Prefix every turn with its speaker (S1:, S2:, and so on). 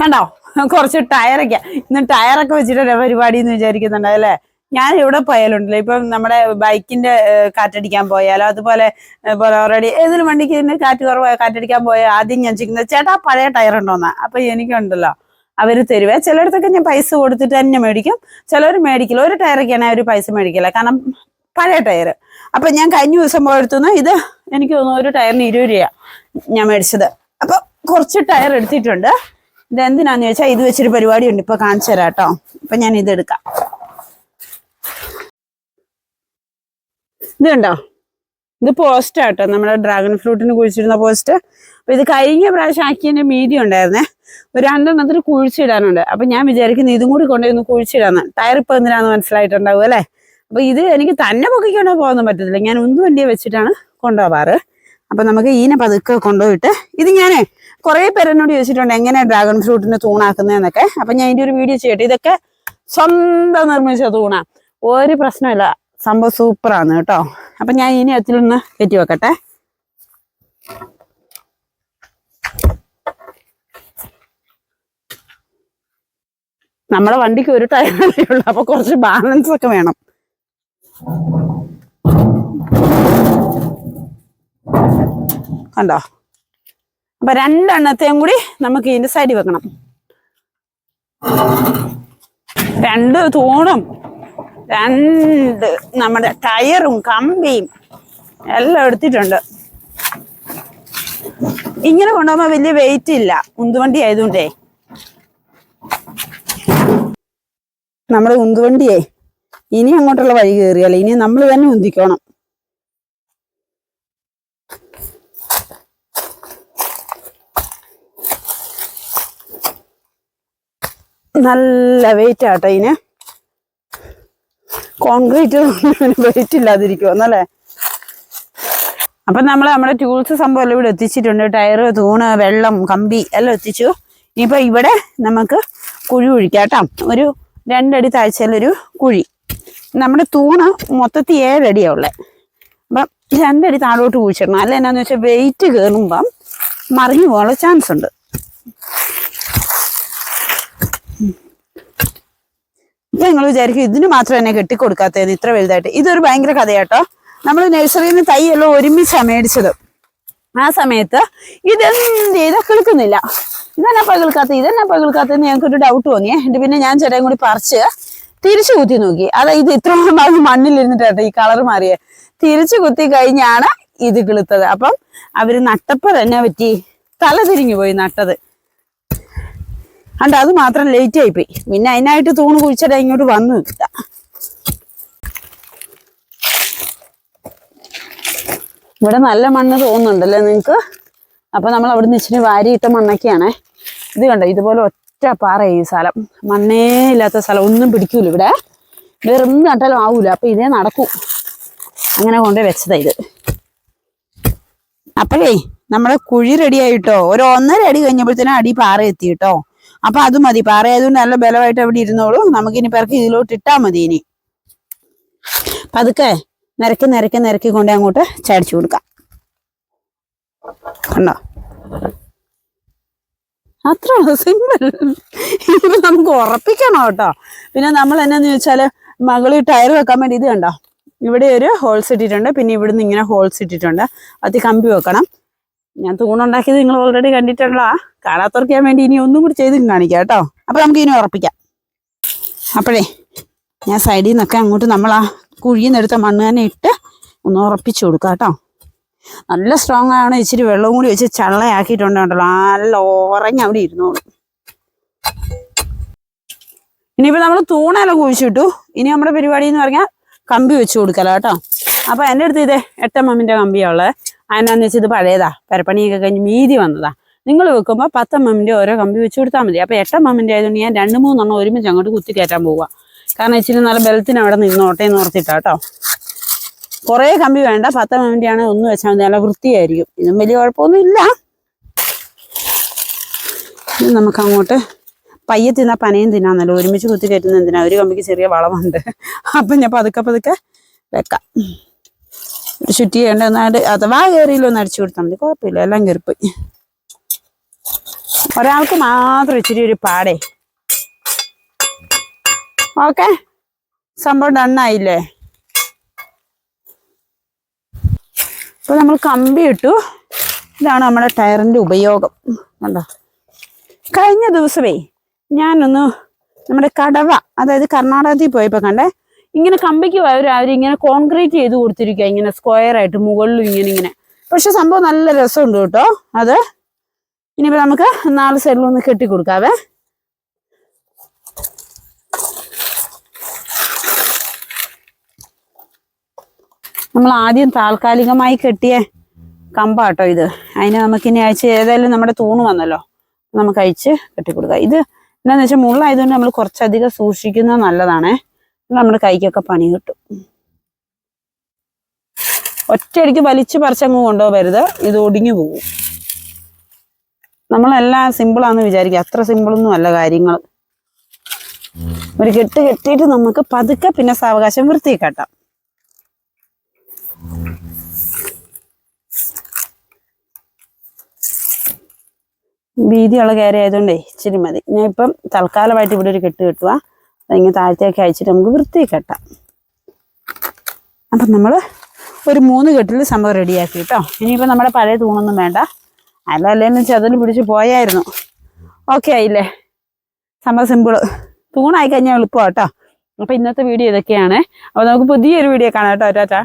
S1: കണ്ടോ? കുറച്ച് ടയറൊക്കെ. ഇന്ന് ടയറൊക്കെ വെച്ചിട്ടൊരു പരിപാടി എന്ന് വിചാരിക്കുന്നുണ്ട് അല്ലേ? ഞാൻ എവിടെ പോയാലുണ്ടല്ലോ. ഇപ്പം നമ്മുടെ ബൈക്കിന്റെ കാറ്റടിക്കാൻ പോയാലോ അതുപോലെ ഓൾറെഡി ഏതൊരു വണ്ടിക്ക് ഇതിന് കാറ്റ് കുറവായ കാറ്റടിക്കാൻ പോയാൽ ആദ്യം ഞാൻ ചിക്കുന്നത് ചേട്ടാ പഴയ ടയർ ഉണ്ടോന്നാ അപ്പൊ എനിക്കുണ്ടല്ലോ. അവർ തരുവേ. ചിലയിടത്തൊക്കെ ഞാൻ പൈസ കൊടുത്തിട്ട് തന്നെ മേടിക്കും. ചിലർ മേടിക്കില്ല. ഒരു ടയറൊക്കെയാണ് അവർ പൈസ മേടിക്കില്ല. കാരണം പഴയ ടയർ അപ്പൊ ഞാൻ കഴിഞ്ഞ ദിവസം പോയെടുത്തുനിന്ന് ഇത് എനിക്ക് തോന്നുന്നു ഒരു ടയറിന് ഇരുപത് രൂപയാണ് ഞാൻ മേടിച്ചത്. അപ്പൊ കുറച്ച് ടയർ എടുത്തിട്ടുണ്ട്. ഇത് എന്തിനാന്ന് ചോദിച്ചാൽ ഇത് വെച്ചൊരു പരിപാടി ഉണ്ട് ഇപ്പൊ കാണിച്ചു തരാം കേട്ടോ. ഇപ്പൊ ഞാൻ ഇത് എടുക്കാം. ഇത് കണ്ടോ? ഇത് പോസ്റ്റ് ആട്ടോ. നമ്മുടെ ഡ്രാഗൺ ഫ്രൂട്ടിന് കുഴിച്ചിരുന്ന പോസ്റ്റ്. അപ്പൊ ഇത് കഴിഞ്ഞ പ്രാവശ്യം ആക്കിയതിന്റെ മീതി ഉണ്ടായിരുന്നേ. ഒരു രണ്ടെണ്ണത്തിന് കുഴിച്ചിടാനുണ്ട്. അപ്പൊ ഞാൻ വിചാരിക്കുന്നു ഇതും കൂടി കൊണ്ടുവന്ന് കുഴിച്ചിടാന്ന്. ടയർ ഇപ്പൊ എന്തിനാന്ന് മനസ്സിലായിട്ടുണ്ടാവും അല്ലേ? അപ്പൊ ഇത് എനിക്ക് തന്നെ പൊക്കിക്കൊണ്ടോ പോകാനൊന്നും പറ്റത്തില്ല. ഞാൻ ഉന്തു വണ്ടിയെ വെച്ചിട്ടാണ് കൊണ്ടുപോവാറ്. അപ്പൊ നമുക്ക് ഈനെ പതുക്കെ കൊണ്ടുപോയിട്ട് ഇത് ഞാനേ കുറെ പേരെന്നോട് ചോദിച്ചിട്ടുണ്ട് എങ്ങനെ ഡ്രാഗൺ ഫ്രൂട്ടിനെ തൂണാക്കുന്നതെന്നൊക്കെ? അപ്പൊ ഞാൻ അതിന്റെ ഒരു വീഡിയോ ചെയ്യട്ടെ. ഇതൊക്കെ സ്വന്തം നിർമ്മിച്ച തൂണ. ഒരു പ്രശ്നമില്ല. സംഭവം സൂപ്പറാണ് കേട്ടോ. അപ്പൊ ഞാൻ ഇനി അതിലൊന്ന് കയറ്റി വെക്കട്ടെ. നമ്മുടെ വണ്ടിക്ക് ഒരു ടയറേ ഉള്ളൂ. അപ്പൊ കുറച്ച് ബാലൻസ് ഒക്കെ വേണം. കണ്ടോ? അപ്പൊ രണ്ടെണ്ണത്തെയും കൂടി നമുക്ക് ഇതിന്റെ സൈഡിൽ വെക്കണം. രണ്ട് തൂണും രണ്ട് നമ്മുടെ ടയറും കമ്പിയും എല്ലാം എടുത്തിട്ടുണ്ട്. ഇങ്ങനെ കൊണ്ടുപോകുമ്പോ വലിയ വെയിറ്റ് ഇല്ല. ഉന്തുവണ്ടി ആയതുകൊണ്ടേ. നമ്മുടെ ഉന്തുവണ്ടിയേ ഇനി അങ്ങോട്ടുള്ള വഴി കയറിയാലേ? ഇനി നമ്മൾ തന്നെ ഉന്തിക്കോണം. നല്ല വെയിറ്റ് ആട്ടോ ഇതിന്. കോൺക്രീറ്റ് വെയിറ്റ് ഇല്ലാതിരിക്കുമെന്നല്ലേ അപ്പം നമ്മൾ നമ്മുടെ ടൂൾസ് സംഭവം എല്ലാം ഇവിടെ എത്തിച്ചിട്ടുണ്ട്. ടയർ തൂണ് വെള്ളം കമ്പി എല്ലാം എത്തിച്ചു. ഇനിയിപ്പോൾ ഇവിടെ നമുക്ക് കുഴി ഒഴിക്കാം കേട്ടോ. ഒരു രണ്ടടി താഴ്ചയിലൊരു കുഴി. നമ്മുടെ തൂണ് മൊത്തത്തിൽ ഏഴടിയാ ഉള്ളത് അപ്പം രണ്ടടി താഴോട്ട് കുഴിച്ചിടണം. അല്ല എന്നാന്ന് വെച്ചാൽ വെയിറ്റ് കയറുമ്പം മറിഞ്ഞു പോകാനുള്ള ചാൻസ് ഉണ്ട്. ഇപ്പൊ നിങ്ങൾ വിചാരിക്കും ഇതിന് മാത്രം എന്നെ കെട്ടിക്കൊടുക്കാത്തതെന്ന് ഇത്ര വലുതായിട്ട്. ഇതൊരു ഭയങ്കര കഥയാട്ടോ. നമ്മൾ നഴ്സറിയിൽ നിന്ന് തൈ എല്ലാം ഒരുമിച്ചാണ് മേടിച്ചത്. ആ സമയത്ത് ഇതെന്ത് ചെയ്താ? കിളുക്കുന്നില്ല. ഇതെന്നാ പകൽക്കാത്ത? ഇതെന്നാ പകൽക്കാത്തെന്ന് ഞങ്ങൾക്കൊരു ഡൗട്ട് തോന്നിയേ. എന്നിട്ട് പിന്നെ ഞാൻ ചേട്ടൻ കൂടി പറിച്ച് തിരിച്ചു കുത്തി നോക്കി. അതാ ഇത് ഇത്ര ഭാഗം മണ്ണിലിരുന്നിട്ടാട്ടോ ഈ കളർ മാറിയേ. തിരിച്ചു കുത്തി കഴിഞ്ഞാണ് ഇത് കിളുത്തത്. അപ്പം അവർ നട്ടപ്പോ തന്നെ പറ്റി. തല തിരിഞ്ഞു പോയി നട്ടത്. അണ്ട് അത് മാത്രം ലേറ്റ് ആയിപ്പോയി പിന്നെ അതിനായിട്ട് തൂണ് കുഴിച്ചിട്ട് ഇങ്ങോട്ട് വന്നു ഇവിടെ നല്ല മണ്ണ് തോന്നുന്നുണ്ടല്ലേ നിങ്ങക്ക്? അപ്പൊ നമ്മൾ അവിടെ നിന്ന് ഇച്ചിരി വാരിയിട്ട മണ്ണൊക്കെയാണേ. ഇത് കണ്ടോ ഇതുപോലെ ഒറ്റ പാറ ഈ സ്ഥലം. മണ്ണേ ഇല്ലാത്ത സ്ഥലം ഒന്നും പിടിക്കൂല ഇവിടെ. വെറും നട്ടാലും ആവൂല. അപ്പൊ ഇതേ നടക്കൂ. അങ്ങനെ കൊണ്ടേ വെച്ചതാ ഇത്. അപ്പോഴേ നമ്മുടെ കുഴി റെഡി ആയിട്ടോ ഒരു ഒന്നര അടി കഴിഞ്ഞപ്പോഴത്തേനും അടി പാറ എത്തി കേട്ടോ. അപ്പൊ അത് മതി. പാറയായതുകൊണ്ട് നല്ല ബലമായിട്ട് അവിടെ ഇരുന്നോളൂ. നമുക്കിനി പിറക്കി ഇതിലോട്ട് ഇട്ടാ മതി ഇനി. പതുക്കെ നിരക്കി നിരക്കി നിരക്കി കൊണ്ട് അങ്ങോട്ട് ചാടിച്ചു കൊടുക്കാം. കണ്ടോ? അത്ര സിമ്പിൾ. നമുക്ക് ഉറപ്പിക്കണം കേട്ടോ. പിന്നെ നമ്മൾ എന്നാന്ന് ചോദിച്ചാൽ മകളി ടയർ വെക്കാൻ വേണ്ടി ഇത് കണ്ടോ? ഇവിടെ ഒരു ഹോൾസ് ഇട്ടിട്ടുണ്ട്. പിന്നെ ഇവിടുന്ന് ഇങ്ങനെ ഹോൾസ് ഇട്ടിട്ടുണ്ട്. അത് കമ്പി വെക്കണം. ഞാൻ തൂണുണ്ടാക്കിയത് നിങ്ങൾ ഓൾറെഡി കണ്ടിട്ടുള്ള കാണാത്തവർക്ക് വേണ്ടി ഇനി ഒന്നും കൂടി ചെയ്ത് കാണിക്കാം കേട്ടോ. അപ്പൊ നമുക്ക് ഇനി ഉറപ്പിക്കാം. അപ്പോഴേ ഞാൻ സൈഡിൽ നിന്നൊക്കെ അങ്ങോട്ട് നമ്മൾ ആ കുഴിയിൽ നിന്ന് എടുത്ത മണ്ണ് തന്നെ ഇട്ട് ഒന്ന് ഉറപ്പിച്ചു കൊടുക്കാം കേട്ടോ. നല്ല സ്ട്രോങ് ആണ്. ഇച്ചിരി വെള്ളവും കൂടി വെച്ച് ചള്ളയാക്കിയിട്ടുണ്ടല്ലോ നല്ല ഉറങ്ങി അവിടെ ഇരുന്നോളൂ. ഇനിയിപ്പോ നമ്മൾ തൂണെല്ലാം കുഴിച്ചിട്ടു. ഇനി നമ്മുടെ പരിപാടി എന്ന് പറഞ്ഞാൽ കമ്പി വെച്ച് കൊടുക്കല കേട്ടോ. അപ്പൊ എന്റെ അടുത്ത് ഇതേ എട്ടമ്മമ്മിന്റെ കമ്പിയാണ് ഉള്ളത്. അതിനാന്ന് വെച്ചാൽ ഇത് പഴയതാ. പരപ്പണിയൊക്കെ കഴിഞ്ഞ് മീതി വന്നതാ. നിങ്ങൾ വെക്കുമ്പോൾ പത്തമ്മമിന്റെ ഓരോ കമ്പി വെച്ച് കൊടുത്താൽ മതി. അപ്പൊ എട്ടമ്മമിന്റെ ആയതുകൊണ്ട് ഞാൻ രണ്ട് മൂന്നെണ്ണം ഒരുമിച്ച് അങ്ങോട്ട് കുത്തി കയറ്റാൻ പോവുക കാരണം ഇച്ചിരി നല്ല ബലത്തിന് അവിടെ നിന്നോട്ടെ എന്ന് ഓർത്തിട്ടാ കേട്ടോ. കുറേ കമ്പി വേണ്ട. പത്തമ്മമിന്റെ ആണ് ഒന്ന് വെച്ചാൽ മതി. നല്ല വൃത്തിയായിരിക്കും. ഇതും വലിയ കുഴപ്പമൊന്നും ഇല്ല. നമുക്കങ്ങോട്ട് പയ്യെ തിന്നാൽ പനയും തിന്നാന്നല്ലോ. ഒരുമിച്ച് കുത്തി കയറ്റുന്ന എന്തിനാ? ഒരു കമ്പിക്ക് ചെറിയ വളമുണ്ട്. അപ്പം ഞാൻ പതുക്കെ പതുക്കെ വെക്കാം. ഒരു ചുറ്റി ചെയ്യേണ്ട ഒന്നാണ്ട് അഥവാ കയറിയില്ല ഒന്ന് അടിച്ചു കൊടുത്താൽ മതി. കുഴപ്പമില്ല എല്ലാം കയറിപ്പോയി ഒരാൾക്ക് മാത്രം ഇച്ചിരി ഒരു പാടേ. ഓക്കെ? സംഭവം ഡണ്ണായില്ലേ ഇപ്പൊ നമ്മൾ കമ്പി ഇട്ടു. ഇതാണ് നമ്മുടെ ടയറിന്റെ ഉപയോഗം. കണ്ടോ? കഴിഞ്ഞ ദിവസമേ ഞാനൊന്ന് നമ്മുടെ കടവ അതായത് കർണാടകത്തിൽ പോയപ്പോ കണ്ടേ ഇങ്ങനെ കമ്പിക്ക് അവർ അവരിങ്ങനെ കോൺക്രീറ്റ് ചെയ്ത് കൊടുത്തിരിക്കുക ഇങ്ങനെ സ്ക്വയർ ആയിട്ട് മുകളിലും ഇങ്ങനെ ഇങ്ങനെ. പക്ഷെ സംഭവം നല്ല രസമുണ്ട് കേട്ടോ അത്. ഇനിയിപ്പോൾ നമുക്ക് നാല് സൈഡിലും ഒന്ന് കെട്ടി കൊടുക്കാവേ നമ്മൾ ആദ്യം താൽക്കാലികമായി കെട്ടിയ കമ്പാട്ടോ ഇത്. അതിന് നമുക്കിനി അയച്ച് ഏതായാലും നമ്മുടെ തൂണ് വന്നല്ലോ. നമുക്ക് അയച്ച് കെട്ടിക്കൊടുക്കാം. ഇത് എന്താണെന്ന് വെച്ചാൽ മുള്ളായതുകൊണ്ട് നമ്മൾ കുറച്ചധികം സൂക്ഷിക്കുന്നത് നല്ലതാണേ. നമ്മുടെ കൈക്കൊക്കെ പണി കിട്ടും. ഒറ്റയടിക്ക് വലിച്ചു പറിച്ചങ്ങ് കൊണ്ടുപോകരുത്. ഇത് ഒടിഞ്ഞു പോകും. നമ്മളെല്ലാം സിമ്പിളാന്ന് വിചാരിക്കുക അത്ര സിമ്പിളൊന്നും അല്ല കാര്യങ്ങൾ. ഒരു കെട്ട് കെട്ടിയിട്ട് നമുക്ക് പതുക്കെ പിന്നെ സാവകാശം വൃത്തി കേട്ടാം വീതിയുള്ള കയറി ആയതുകൊണ്ടേ ഇച്ചിരി മതി. ഞാൻ ഇപ്പം തൽക്കാലമായിട്ട് ഇവിടെ ഒരു കെട്ട് കെട്ടുക അതിങ്ങനെ താഴത്തേക്ക് അയച്ചിട്ട് നമുക്ക് വൃത്തി കെട്ടാം. അപ്പം നമ്മൾ ഒരു മൂന്ന് കെട്ടിൽ സംഭവം റെഡിയാക്കി കേട്ടോ. ഇനിയിപ്പോൾ നമ്മുടെ പഴയ തൂണൊന്നും വേണ്ട. അല്ല അല്ലേന്ന് ചതൽ പിടിച്ച് പോയായിരുന്നു. ഓക്കെ ആയില്ലേ? സംഭവം സിമ്പിൾ. തൂണായി കഴിഞ്ഞാൽ എളുപ്പമാണ് കേട്ടോ. അപ്പോൾ ഇന്നത്തെ വീഡിയോ ഇതൊക്കെയാണ്. അപ്പോൾ നമുക്ക് പുതിയൊരു വീഡിയോ കാണാം കേട്ടോ. ടാറ്റാ.